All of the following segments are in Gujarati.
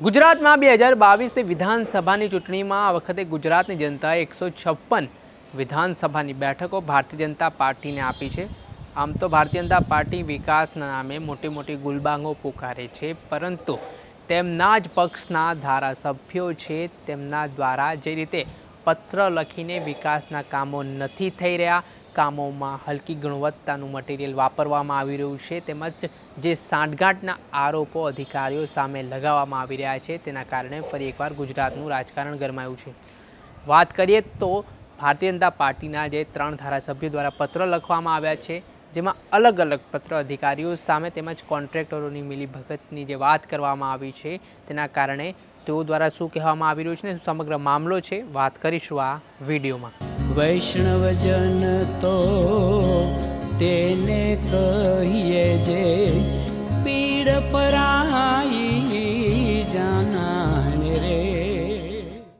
ગુજરાતમાં બે હજાર બાવીસની વિધાનસભાની ચૂંટણીમાં આ વખતે ગુજરાતની જનતાએ એકસો છપ્પન વિધાનસભાની બેઠકો ભારતીય જનતા પાર્ટીને આપી છે. આમ તો ભારતીય જનતા પાર્ટી વિકાસના નામે મોટી મોટી ગુલબાંગો પુકારે છે, પરંતુ તેમના જ પક્ષના ધારાસભ્યો છે, તેમના દ્વારા જે રીતે પત્ર લખીને વિકાસના કામો નથી થઈ રહ્યા કામોમાં હલકી ગુણવત્તાનું મટીરિયલ વાપરવામાં આવી રહ્યું છે. તેમજ જે સાંઠગાંઠના આરોપો અધિકારીઓ સામે લગાવવામાં આવી રહ્યા છે, તેના કારણે ફરી એકવાર ગુજરાતનું રાજકારણ ગરમાયું છે. વાત કરીએ તો ભારતીય જનતા પાર્ટીના જે ત્રણ ધારાસભ્યો દ્વારા પત્ર લખવામાં આવ્યા છે, જેમાં અલગ અલગ પત્ર અધિકારીઓ સામે તેમજ કોન્ટ્રાક્ટરોની મિલીભગતની જે વાત કરવામાં આવી છે, તેના કારણે તેઓ દ્વારા શું કહેવામાં આવી રહ્યું છે ને સમગ્ર મામલો છે, વાત કરીશું આ વિડીયોમાં. વૈષ્ણવજન તો તેને કહીએ જે પીડ પરાઈ જાનાને રે.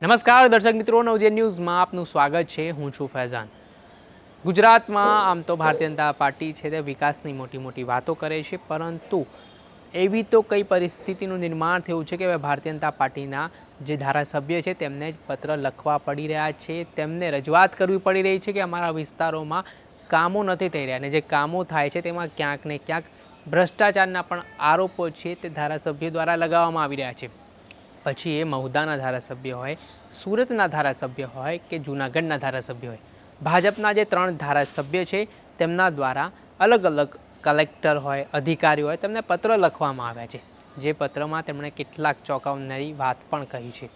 નમસ્કાર, દર્શક મિત્રો નવજે ન્યૂઝમાં આપનું સ્વાગત છે, હું છું ફૈઝાન. ગુજરાતમાં આમ તો ભારતીય જનતા પાર્ટી છે તે વિકાસની મોટી મોટી વાતો કરે છે, પરંતુ એવી તો કઈ પરિસ્થિતિનું નિર્માણ થયું છે કે હવે ભારતીય જનતા પાર્ટીના જે ધારાસભ્ય છે તેમને જ પત્ર લખવા પડી રહ્યા છે, તેમને રજૂઆત કરવી પડી રહી છે કે અમારા વિસ્તારોમાં કામો નથી થઈ રહ્યા અને જે કામો થાય છે તેમાં ક્યાંક ને ક્યાંક ભ્રષ્ટાચારના પણ આરોપો છે તે ધારાસભ્ય દ્વારા લગાવવામાં આવી રહ્યા છે. પછી એ મહુદાના ધારાસભ્ય હોય, સુરતના ધારાસભ્ય હોય કે જૂનાગઢના ધારાસભ્ય હોય, ભાજપના જે ત્રણ ધારાસભ્ય છે તેમના દ્વારા અલગ અલગ કલેક્ટર હોય, અધિકારી હોય, તેમને પત્ર લખવામાં આવ્યા છે. જે પત્રમાં તેમણે કેટલાક ચોંકાવનારી વાત પણ કહી છે.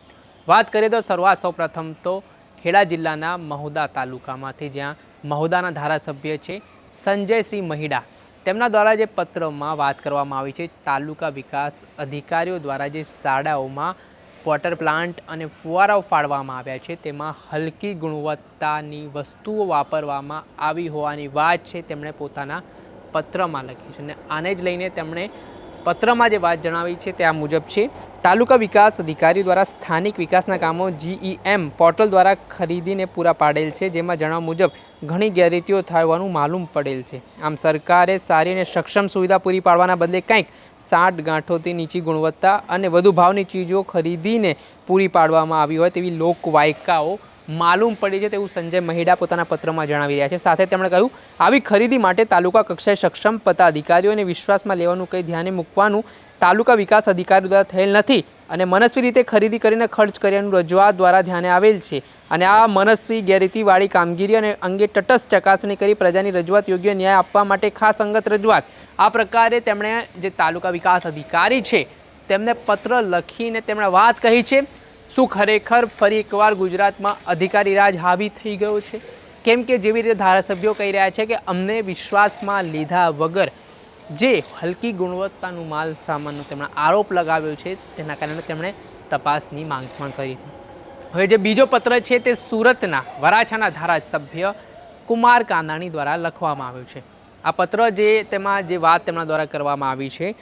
વાત કરીએ તો શરૂઆત સૌપ્રથમ તો ખેડા જિલ્લાના મહુદા તાલુકામાંથી, જ્યાં મહુદાના ધારાસભ્ય છે સંજયસિંહ મહિડા. તેમના દ્વારા જે પત્રમાં વાત કરવામાં આવી છે, તાલુકા વિકાસ અધિકારીઓ દ્વારા જે શાળાઓમાં વોટર પ્લાન્ટ અને ફુવારાઓ ફાળવામાં આવ્યા છે, તેમાં હલકી ગુણવત્તાની વસ્તુઓ વાપરવામાં આવી હોવાની વાત છે. તેમણે પોતાના પત્રમાં લખી છે. અને આને જ લઈને તેમણે પત્રમાં જે વાત જણાવી છે તે આ મુજબ છે. તાલુકા વિકાસ અધિકારી દ્વારા સ્થાનિક વિકાસના કામો જીઈએમ પોર્ટલ દ્વારા ખરીદીને પૂરા પાડેલ છે. જેમાં જણાવ મુજબ ઘણી ગેરરીતિઓ થાય હોવાનું માલુમ પડેલ છે. આમ સરકારે સારી અને સક્ષમ સુવિધા પૂરી પાડવાના બદલે કંઈક સાઠ ગાંઠોથી નીચી ગુણવત્તા અને વધુ ભાવની ચીજો ખરીદીને પૂરી પાડવામાં આવી હોય તેવી લોકવાયકાઓ માલુમ પડી છે તેવું સંજય મહિડા પોતાના પત્રમાં જણાવી રહ્યા છે. સાથે તેમણે કહ્યું, આવી ખરીદી માટે તાલુકા કક્ષાએ સક્ષમ પતા અધિકારીઓને વિશ્વાસમાં લેવાનું કંઈ ધ્યાને મૂકવાનું તાલુકા વિકાસ અધિકારી દ્વારા થયેલ નથી અને મનસ્વી રીતે ખરીદી કરીને ખર્ચ કર્યાનું રજૂઆત દ્વારા ધ્યાને આવેલ છે. અને આ મનસ્વી, ગેરરીતિવાળી કામગીરી અને અંગે તટસ્થ ચકાસણી કરી પ્રજાની રજૂઆત યોગ્ય ન્યાય આપવા માટે ખાસ અંગત રજૂઆત. આ પ્રકારે તેમણે જે તાલુકા વિકાસ અધિકારી છે, તેમને પત્ર લખીને તેમણે વાત કહી છે. શું ખરેખર ફરી એકવાર ગુજરાતમાં અધિકારી રાજ હાવી થઈ ગયો છે? કેમ કે જેવી રીતે ધારાસભ્યો કહી રહ્યા છે કે અમને વિશ્વાસમાં લીધા વગર જે હલકી ગુણવત્તાનું માલ સામાનનો તેમણે આરોપ લગાવ્યો છે, તેના કારણે તેમણે તપાસની માંગ પણ કરી હવે જે બીજો પત્ર છે તે સુરતના વરાછાના ધારાસભ્ય કુમાર કાંદાણી દ્વારા લખવામાં આવ્યો છે. આ પત્ર જે તેમાં જે વાત તેમના દ્વારા કરવામાં આવી છે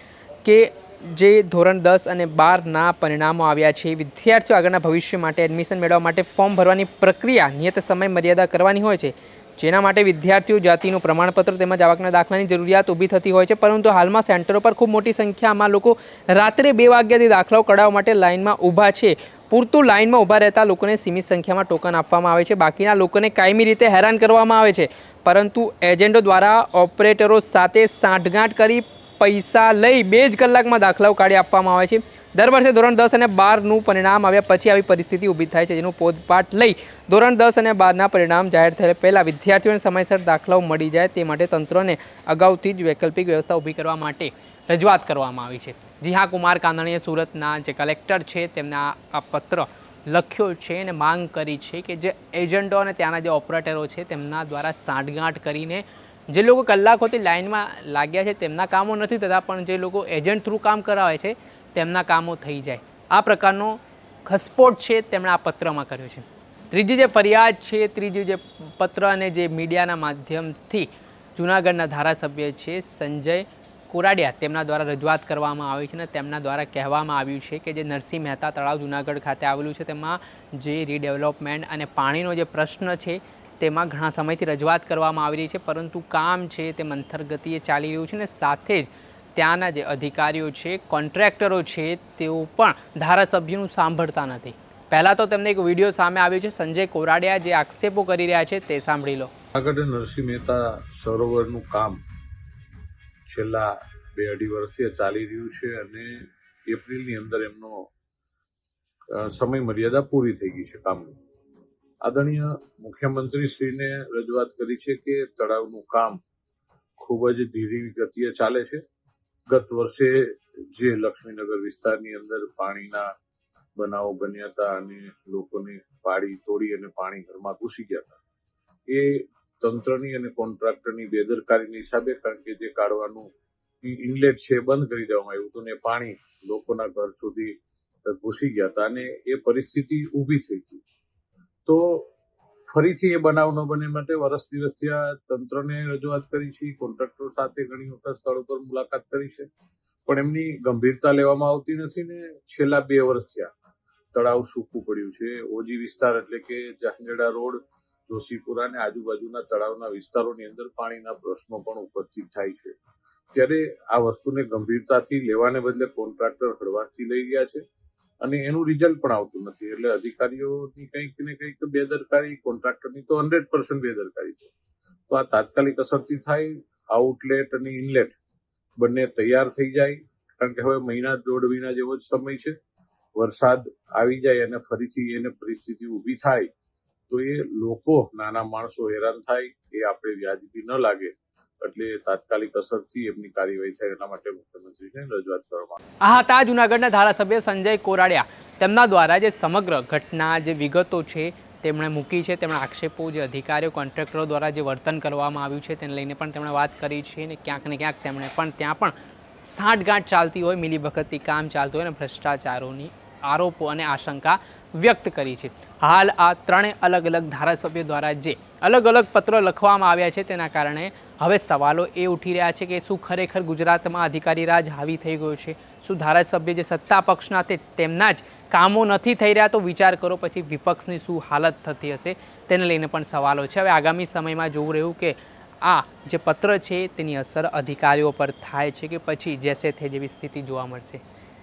કે જે ધોરણ દસ અને બારના પરિણામો આવ્યા છે, વિદ્યાર્થીઓ આગળના ભવિષ્ય માટે એડમિશન મેળવવા માટે ફોર્મ ભરવાની પ્રક્રિયા નિયત સમય મર્યાદા કરવાની હોય છે. જેના માટે વિદ્યાર્થીઓ જાતિનું પ્રમાણપત્ર તેમજ આવકના દાખલાની જરૂરિયાત ઊભી થતી હોય છે. પરંતુ હાલમાં સેન્ટરો પર ખૂબ મોટી સંખ્યામાં લોકો રાત્રે બે વાગ્યાથી દાખલાઓ કઢાવવા માટે લાઇનમાં ઊભા છે. પૂરતું લાઇનમાં ઊભા રહેતા લોકોને સીમિત સંખ્યામાં ટોકન આપવામાં આવે છે. બાકીના લોકોને કાયમી રીતે હેરાન કરવામાં આવે છે. પરંતુ એજન્ટો દ્વારા ઓપરેટરો સાથે સાંઠગાંઠ કરી પૈસા લઈ બે જ કલાકમાં દાખલાઓ કાઢી આપવામાં આવે છે. દર વર્ષે ધોરણ દસ અને બારનું પરિણામ આવ્યા પછી આવી પરિસ્થિતિ ઊભી થાય છે, જેનું પોતપાઠ લઈ ધોરણ દસ અને બારના પરિણામ જાહેર થયા પહેલાં વિદ્યાર્થીઓને સમયસર દાખલાઓ મળી જાય તે માટે તંત્રને અગાઉથી જ વૈકલ્પિક વ્યવસ્થા ઊભી કરવા માટે રજૂઆત કરવામાં આવી છે. જી હા, કુમાર કાંદણીએ સુરતના જે કલેક્ટર છે તેમના આ પત્ર લખ્યો છે અને માંગ કરી છે કે જે એજન્ટો અને ત્યાંના જે ઓપરેટરો છે તેમના દ્વારા સાંઠગાંઠ કરીને જે લોકો કલાકોથી લાઇનમાં લાગ્યા છે, તેમના કામો નથી થતા, પણ જે લોકો એજન્ટ થ્રુ કામ કરાવે છે, તેમના કામો થઈ જાય. આ પ્રકારનો ખસપોટ છે તેમણે આ પત્રમાં કર્યો છે. ત્રીજી જે ફરિયાદ છે, ત્રીજું જે પત્ર અને જે મીડિયાના માધ્યમથી જૂનાગઢના ધારાસભ્ય છે સંજય કોરાડિયા, તેમના દ્વારા રજૂઆત કરવામાં આવી છે અને તેમના દ્વારા કહેવામાં આવ્યું છે કે જે નરસિંહ મહેતા તળાવ જૂનાગઢ ખાતે આવેલું છે, તેમાં જે રીડેવલપમેન્ટ અને પાણીનો જે પ્રશ્ન છે તેમાં ઘણા સમયથી રજૂઆત કરવામાં આવી રહી છે, પરંતુ કામ છે તે મંથર ગતિએ ચાલી રહ્યું છે અને સાથે જ ત્યાંના જે અધિકારીઓ છે, કોન્ટ્રાક્ટરો છે, તેઓ પણ ધારાસભ્યનું સાંભળતા નથી. પહેલાં તો તેમને એક વીડિયો સામે આવ્યો છે, સંજય કોરાડિયા જે આક્ષેપો કરી રહ્યા છે તે સાંભળી લો. આગળ નરસિંહ મહેતા સરોવરનું કામ છેલ્લા બે અઢી વર્ષથી ચાલી રહ્યું છે અને એપ્રિલની અંદર એમનો સમય મર્યાદા પૂરી થઈ ગઈ છે કામની. આદરણીય મુખ્યમંત્રીશ્રીને રજૂઆત કરી છે કે તળાવનું કામ ખૂબ જ ધીરી ગતિએ ચાલે છે. ગત વર્ષે જે લક્ષ્મીનગર વિસ્તારની અંદર પાણીના બનાવો બન્યા હતા અને લોકોને પાડી તોડી અને પાણી ઘરમાં ઘૂસી ગયા હતા, એ તંત્રની અને કોન્ટ્રાક્ટરની બેદરકારીના હિસાબે કારણ કે જે કાઢવાનું ઇનલેટ છે બંધ કરી દેવામાં આવ્યું હતું ને પાણી લોકોના ઘર સુધી ઘૂસી ગયા હતા અને એ પરિસ્થિતિ ઊભી થઈ હતી તો ફરીથી એ બનાવ ન બને માટે વરસ દિવસથી આ તંત્રને રજૂઆત કરી છે, કોન્ટ્રાક્ટર સાથે ઘણી વખત સ્થળ પર મુલાકાત કરી છે, પણ એમની ગંભીરતા લેવામાં આવતી નથી ને છેલ્લા બે વર્ષ થયા. તળાવ સૂકું પડ્યું છે. ઓજી વિસ્તાર એટલે કે જાંજડા રોડ, જોશીપુરા અને આજુબાજુના તળાવના વિસ્તારોની અંદર પાણીના પ્રશ્નો પણ ઉપસ્થિત થાય છે. ત્યારે આ વસ્તુને ગંભીરતાથી લેવાને બદલે કોન્ટ્રાક્ટર હળવાશથી લઈ ગયા છે. અને એનું રિઝલ્ટ પણ આવતું નથી. એટલે અધિકારીઓની કંઈક ને કંઈક બેદરકારી કોન્ટ્રાક્ટરની તો હંડ્રેડ પર્સન્ટ બેદરકારી છે. તો આ તાત્કાલિક અસરથી થાય આઉટલેટ અને ઇનલેટ બંને તૈયાર થઈ જાય. કારણ કે હવે મહિના દોઢ મહિના જેવો જ સમય છે. વરસાદ આવી જાય અને ફરીથી એને પરિસ્થિતિ ઊભી થાય, તો એ લોકો, નાના માણસો હેરાન થાય, એ આપણે વ્યાજબી ન લાગે. એટલે તાત્કાલિક અસરથી એમની કાર્યવાહી થાય એટલા માટે મુખ્યમંત્રીને રજૂઆત કરવામાં. આ હતા જૂનાગઢના ધારાસભ્ય સંજય કોરાડિયા. તેમના દ્વારા જે સમગ્ર ઘટના, જે વિગતો છે, તેમણે મૂકી છે. તેમણે આક્ષેપો, જે અધિકારીઓ, કોન્ટ્રાક્ટરો દ્વારા જે વર્તન કરવામાં આવ્યું છે, તેને લઈને પણ તેમણે વાત કરી છે અને ક્યાંક ને ક્યાંક તેમણે પણ ત્યાં પણ સાંઠગાંઠ ચાલતી હોય, મિલીભગતથી કામ ચાલતું હોય અને ભ્રષ્ટાચારોની આરોપો અને આશંકા વ્યક્ત કરી છે. હાલ આ ત્રણેય અલગ અલગ ધારાસભ્યો દ્વારા જે અલગ અલગ પત્રો લખવામાં આવ્યા છે તેના કારણે હવે સવાલો એ ઉઠી રહ્યા છે કે શું ખરેખર ગુજરાતમાં અધિકારી રાજ હાવી થઈ ગયો છે? શું ધારાસભ્ય જે સત્તા પક્ષના તે તેમના જ કામો નથી થઈ રહ્યા? તો વિચાર કરો, પછી વિપક્ષની શું હાલત થતી હશે તેને લઈને પણ સવાલો છે. હવે આગામી સમયમાં જોવું રહ્યું કે આ જે પત્ર છે તેની અસર અધિકારીઓ પર થાય છે કે પછી જેસે થે જેવી સ્થિતિ જોવા મળશે.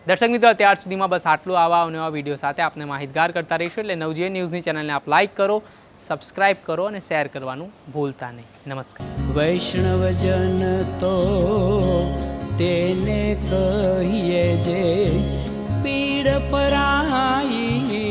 દર્શક મિત્રો, અત્યાર સુધીમાં બસ આટલું. આવા નવા વીડિયો સાથે આપને માહિતગાર કરતા રહીશું. એટલે નવજીએ ન્યૂઝની ચેનલને આપ લાઇક કરો સબસ્ક્રાઇબ કરો અને શેર કરવાનું ભૂલતા નહીં. નમસ્કાર. વૈષ્ણવજન તો તેને કહીએ જે પીડ પરાઈ